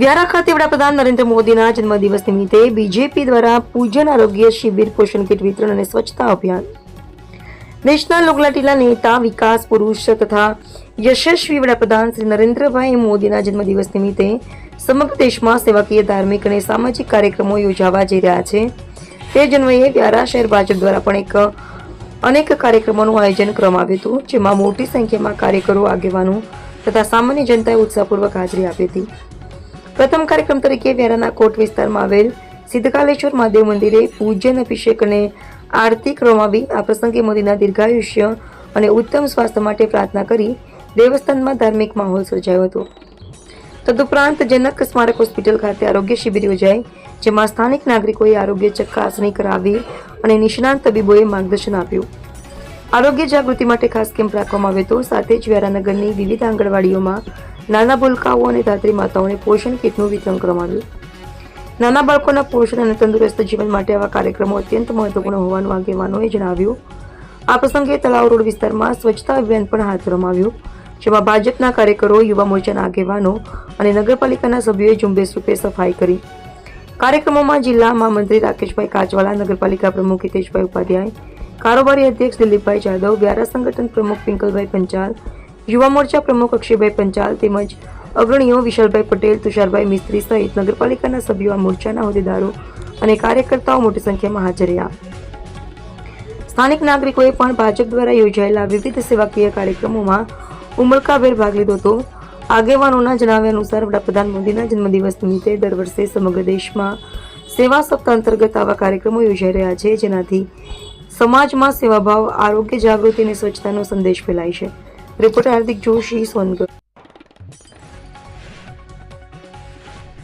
વ્યારા ખાતે વડાપ્રધાન નરેન્દ્ર મોદીના જન્મદિવસ નિમિત્તે બીજેપી દ્વારા પૂજન આરોગ્ય શિબિર પોષણ કીટ વિતરણ અને સ્વચ્છતા અભિયાન. દેશના લોકલાટીલા નેતા, વિકાસ પુરુષ તથા યશસ્વી વડાપ્રધાન શ્રી નરેન્દ્રભાઈ મોદીના જન્મદિવસ નિમિત્તે સમગ્ર દેશમાં સેવાકીય, ધાર્મિક અને સામાજિક કાર્યક્રમો યોજાવા જઈ રહ્યા છે. તે જન્મએ વ્યારા શહેર ભાજપ દ્વારા પણ એક અનેક કાર્યક્રમોનું આયોજન કરવામાં આવ્યું હતું, જેમાં મોટી સંખ્યામાં કાર્યકરો, આગેવાનો તથા સામાન્ય જનતાએ ઉત્સાહપૂર્વક હાજરી આપી હતી. પ્રથમ કાર્યક્રમ તરીકે વ્યારાના કોટ વિસ્તારમાં આવેલ સિદ્ધકાલેશ્વર મહાદેવ મંદિરે પૂજન અભિષેક અને આરતી કરવામાં આ પ્રસંગે મોદીના દીર્ઘાયુષ્ય અને ઉત્તમ સ્વાસ્થ્ય માટે પ્રાર્થના કરી દેવસ્થાનમાં ધાર્મિક માહોલ સર્જાયો હતો. તદુપરાંત જનક સ્મારક હોસ્પિટલ ખાતે આરોગ્ય શિબિર યોજાઈ, જેમાં સ્થાનિક નાગરિકોએ આરોગ્ય ચકાસણી કરાવી અને નિષ્ણાંત તબીબોએ માર્ગદર્શન આપ્યું. આરોગ્ય જાગૃતિ માટે ખાસ કેમ્પ રાખવામાં આવ્યો હતો. સાથે જ વ્યારાનગરની વિવિધ આંગણવાડીઓમાં નાના ભૂલકાઓ અને ધાત્રી માતાઓને પોષણ કીટનું વિતરણ કરવામાં આવ્યું. નાના બાળકોના પોષણ અને તંદુરસ્ત જીવન માટે આવા કાર્યક્રમો અત્યંત મહત્વપૂર્ણ હોવાનું આગેવાનોએ જણાવ્યું. આ પ્રસંગે તળાવ રોડ વિસ્તારમાં સ્વચ્છતા અભિયાન પણ હાથ ધરવામાં આવ્યું, જેમાં ભાજપના કાર્યકરો, યુવા મોરચાના આગેવાનો અને નગરપાલિકાના સભ્યોએ ઝુંબેશ રૂપે સફાઈ કરી. કાર્યક્રમોમાં જિલ્લા મહામંત્રી રાકેશભાઈ કાચવાલા, નગરપાલિકા પ્રમુખ હિતેશભાઈ ઉપાધ્યાય, કારોબારી અધ્યક્ષ દિલીપભાઈ જાદવ, વ્યારા સંગઠન પ્રમુખ પિંકલભાઈ પંચાલ યુવા મોરચા પ્રમુખ અક્ષયભાઈ પંચાલ તેમજ અગ્રણીઓ વિશાલભાઈ પટેલ, તુષારભાઈ મિસ્ત્રી સહિત નગરપાલિકાના સભ્યો આ મોરચાના હોદ્દેદારો અને કાર્યકર્તાઓ મોટી સંખ્યામાં હાજર રહ્યા. સ્થાનિક નાગરિકોએ પણ ભાજપ દ્વારા યોજાયેલા વિવિધ સેવાકીય કાર્યક્રમોમાં ઉમળકાભેર ભાગ લીધો હતો. આગેવાનોના જણાવ્યા અનુસાર વડાપ્રધાન મોદીના જન્મદિવસ નિમિત્તે દર વર્ષે સમગ્ર દેશમાં સેવા સપ્તાહ અંતર્ગત આવા કાર્યક્રમો યોજાઈ રહ્યા છે, જેનાથી સમાજમાં સેવાભાવ, આરોગ્ય જાગૃતિ અને સ્વચ્છતાનો સંદેશ ફેલાય છે. રિપોર્ટર હાર્દિક જોશી સોનગઢ